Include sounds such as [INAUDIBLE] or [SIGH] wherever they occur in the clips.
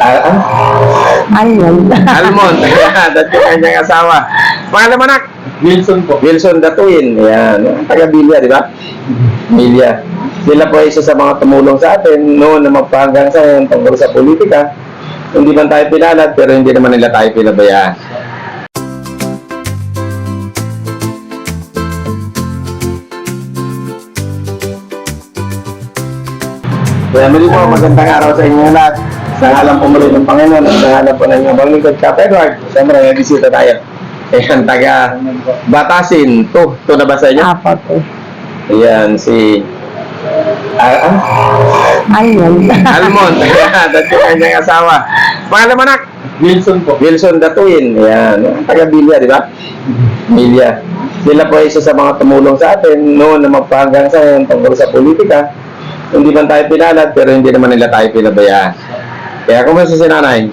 Ah, ah? Almond. Almond. [LAUGHS] Ayan, At yung kanyang asawa. Pangalan mo anak? Wilson po. Wilson Datuin. Ayan. Taga Bilya, di ba? Bilya. Sila po ay isa sa mga tumulong sa atin noon na magpahanggang sa ngayon tungkol sa politika. Hindi man tayo pinalad, pero hindi naman nila tayo pinabayaan. Muli po, magandang araw sa inyo lahat. Sa ngalan po muli ng Panginoon at sa ngalan po ng inyong Banglikod Cap Edward. Siyempre, may bisita tayo. Ayan, taga Batasin. To, to na ba sa inyo? Apo. Ayan, si... Ah, ah? Almond. Almond. [LAUGHS] Ayan, at yung kanyang asawa. Pangalan mo anak? Wilson po. Wilson Datuin. Ayan, taga Bilya, di ba? Bilya. Sila po isa sa mga tumulong sa atin noon na magpahanggang sa ngayon tungkol sa politika. Hindi man tayo pinalad, pero hindi naman nila tayo pinabayaan. Kaya kumusta si nanay?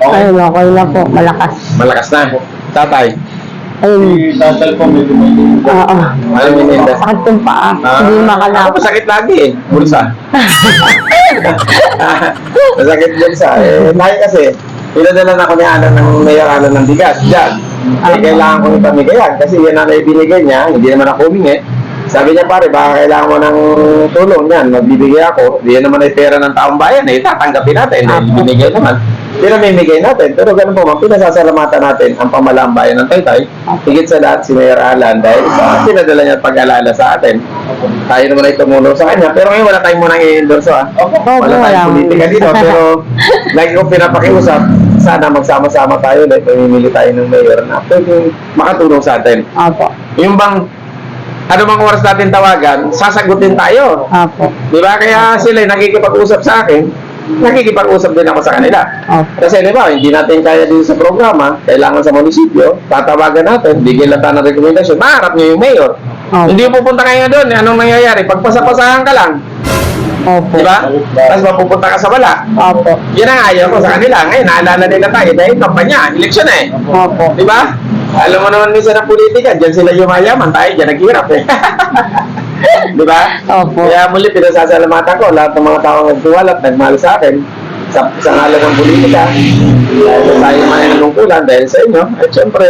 Ayun, okay na po. Malakas. Malakas na. Tatay. Ayun. Si Tasal po medyo may Oo. Ano ninda? Sakit yung paa. Hindi Ako makalap. masakit lagi eh. Bulsa. [LAUGHS] [LAUGHS] masakit bulsa. Eh, lagi kasi, pinadala na ako ni Alan ng mayor Alan ng bigas. Diyan. Eh, kailangan kong ipamigayan kasi yan ang ibinigay niya. Hindi naman ako humingi. Sabi niya pare, baka kailangan mo ng tulong yan. Magbibigay ako. Hindi naman ay pera ng taong bayan eh. Tatanggapin natin. Eh, binigay naman. Pinamimigay natin. Pero ganun po, pinasasalamatan natin ang pamalaang bayan ng Taytay. Higit sa lahat si Mayor Alan dahil sa pinadala niya pag-alala sa atin. Tayo naman ay tumulong sa kanya. Pero ngayon wala tayong munang i-endorse ah. Opo, Wala tayong politika dito. Pero [LAUGHS] lagi ko pinapakiusap, sana magsama-sama tayo ulit. Pamimili tayo ng mayor na pwede makatulong sa atin. Opo. Yung bang ano bang oras natin tawagan, sasagutin tayo. Opo. Di ba? Kaya sila nakikipag-usap sa akin, nakikipag-usap din ako sa kanila. Opo. Kasi di ba, hindi natin kaya din sa programa, kailangan sa munisipyo, tatawagan natin, bigyan lang tayo ng rekomendasyon, maharap nyo yung mayor. Opo. Hindi pupunta kayo doon, anong nangyayari? Pagpasapasahan ka lang, Opo. di ba? Tapos mapupunta ka sa wala. Opo. Yan ang ayaw ko sa kanila. Ngayon, naalala nila tayo dahil kampanya, eleksyon eh. Opo. Di ba? Alam mo naman minsan ng politika, dyan sila yumayaman, tayo dyan naghihirap eh. [LAUGHS] Di ba? Opo. Kaya muli, pinasasalamatan ko lahat ng mga taong nagtiwala at nagmahal sa akin sa, sa ngalan ng politika. Dahil sa tayo may nanungkulan dahil sa inyo. At syempre,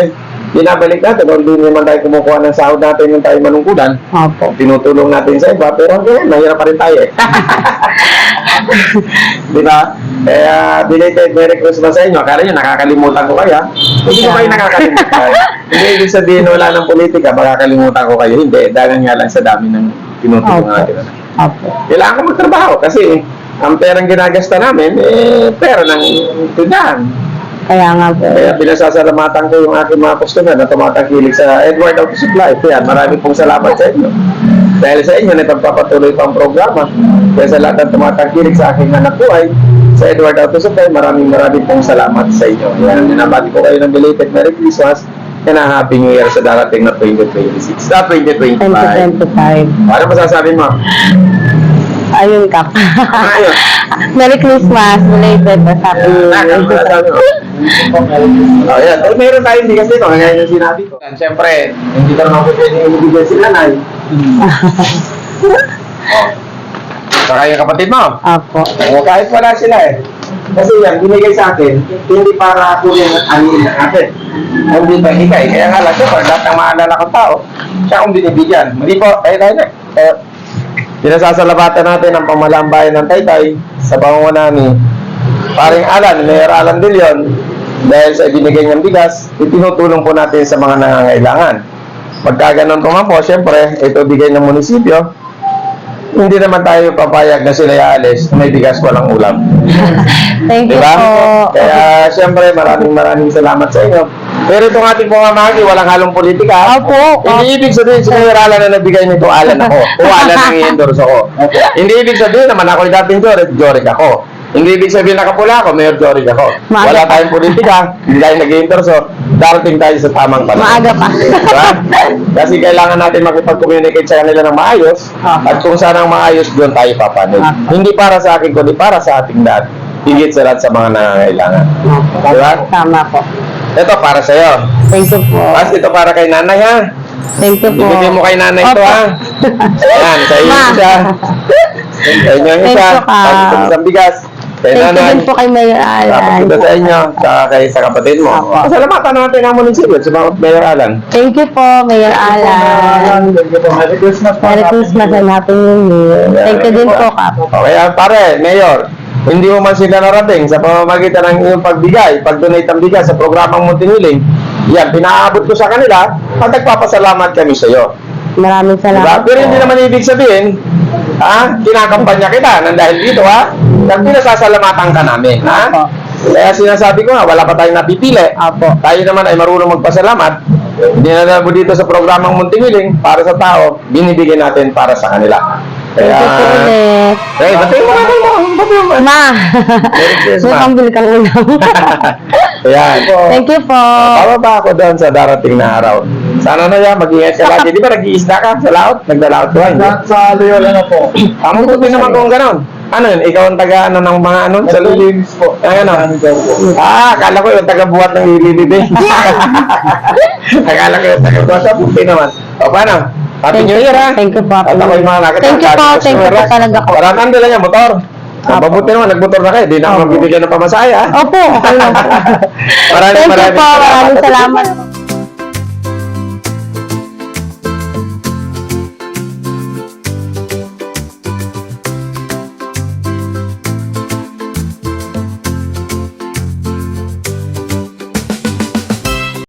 binabalik natin. Kung hindi naman tayo kumukuha ng sahod natin yung tayo manungkulan, Opo. tinutulong natin sa iba, pero hanggang ngayon, mahirap pa rin tayo eh. [LAUGHS] Di ba? Kaya, belated Merry Christmas sa inyo. Akala nyo, nakakalimutan ko kaya. Hindi ko kayo nakakalimutan. [LAUGHS] Hindi ibig sabihin wala ng politika, makakalimutan ko kayo. Hindi, dahil nga lang sa dami ng tinutulong Opo. natin. Opo. Kailangan ko magtrabaho kasi ang perang ginagasta namin, eh, pera ng tindahan. Kaya nga po. Kaya pinasasalamatan ko yung aking mga customer na tumatangkilik sa Edward Auto Supply. Kaya maraming pong salamat sa inyo. Dahil sa inyo, nagpapatuloy pa ang programa. Kaya sa lahat ng tumatangkilik sa aking anak buhay, sa Edward Auto Supply, maraming maraming pong salamat sa inyo. Yan, ninabati ko kayo ng belated Merry Christmas and a Happy New Year sa darating na 2026. Na 2025. 2025. Ano masasabi mo? Ayun ka. Ayun. Merry Christmas. Belated. Happy New Ah, ano masasabi mo? Oh, yan. Pero meron tayong bigas dito, kaya yung sinabi ko. Siyempre, hindi ka naman po pwedeng ibigay si nanay. [LAUGHS] oh. Saka yung kapatid mo. Opo. O, kahit wala sila eh. Kasi yan, binigay sa akin, hindi para ako yung anin ng akin. Hindi pa higay. Kaya nga lang, siyempre, lahat ng maalala kong tao, siya akong binibigyan. Mali po, tayo tayo na. Eh, pinasasalabatan natin ang pamalambayan ng Taytay sa pamumunan ni paring Alan, Mayor Alan De Leon, dahil sa ibinigay niyang bigas, itinutulong po natin sa mga nangangailangan. Pagka ganun po man po, syempre, ito bigay ng munisipyo, hindi naman tayo papayag na sila ialis na may bigas walang ulam. [LAUGHS] Thank Di you po. Kaya syempre maraming maraming salamat sa inyo. Pero itong ating pamamahagi, walang halong politika. Opo. Hindi ibig sabihin sa Mayor Alan na nabigay nito Alan ako. O Alan ang i-endorse ako. Hindi ibig sabihin naman ako yung dating Jorik, Jorik ako. Hindi ibig sabihin nakapula ako, Mayor Jorik ako. Maaga Wala tayong politika, hindi tayo nag-endorse. So, darating tayo sa tamang panahon. Maaga pa. Diba? [LAUGHS] Kasi kailangan natin makipag-communicate sa kanila ng maayos Ah. at kung saan ang maayos, doon tayo papanig. Ah. Hindi para sa akin, kundi para sa ating lahat. Higit sa lahat sa mga nangangailangan. Diba? Tama po. Ito para sa'yo. Thank you po. Tapos ito para kay nanay ha. Thank you po. Ibigay mo kay nanay ito Opo. ha. Ayan, sa iyo isa. Sa inyo Thank isa. you, Kap. Tapos ito isang bigas. Kay Thank you nanay. din po kay Mayor Tapos Alan. kita sa inyo, saka kay sa kapatid mo. Apo. Pasalamatan natin ang munisipyo sa Mayor Alan. Thank you po, Mayor Alan. Thank you po. Merry Christmas po. Merry Christmas and Happy New Year. Thank you din po, Kap. Okay, ah, pare, Mayor, hindi mo man sila narating sa pamamagitan ng iyong pagbigay, pag-donate ng bigas sa programang Muntingiling, yan, pinaabot ko sa kanila at nagpapasalamat kami sa iyo. Maraming Diba? salamat Pero hindi naman ibig sabihin, ha, kinakampanya kita nang dahil dito, ha? Nang pinasasalamatan ka namin, ha? Kaya sinasabi ko nga, wala pa tayong napipili. Apo. Tayo naman ay marunong magpasalamat. Dinala mo dito sa programang Muntingiling para sa tao, binibigyan natin para sa kanila. Thank Kaya, you po ulit. Hey, ba't yung mga Ba't yung mga Ma! Merry Christmas. Kang ulam. [LAUGHS] Ayan. Thank you po. Bababa ako doon sa darating na araw. Sana na yan, mag-iingat ka lagi. Di ba nag-iisda ka sa laot? Nagdalaot ka, hindi? Sa Loyola na po. Ang buti naman kung gano'n. Ano yun? Ikaw ang taga ano ng mga ano? Sa luli? Linis po. Ay, ano? Ah, akala ko yung taga-buhat ng lilibibi. [LAUGHS] [LAUGHS] akala ko yung taga-buhat. Sa buti naman. O, paano? Happy Thank New Year, ha? Thank you po. At ako yung mga nakita. Thank you po. Thank you po talaga po. Marami ang dala niya, motor. Apo. mabuti naman, nagmotor na kayo. Di na ako magbibigyan ng pamasaya, ha? Opo, po. [LAUGHS] Maraming Thank you maraming po. Maraming salamat.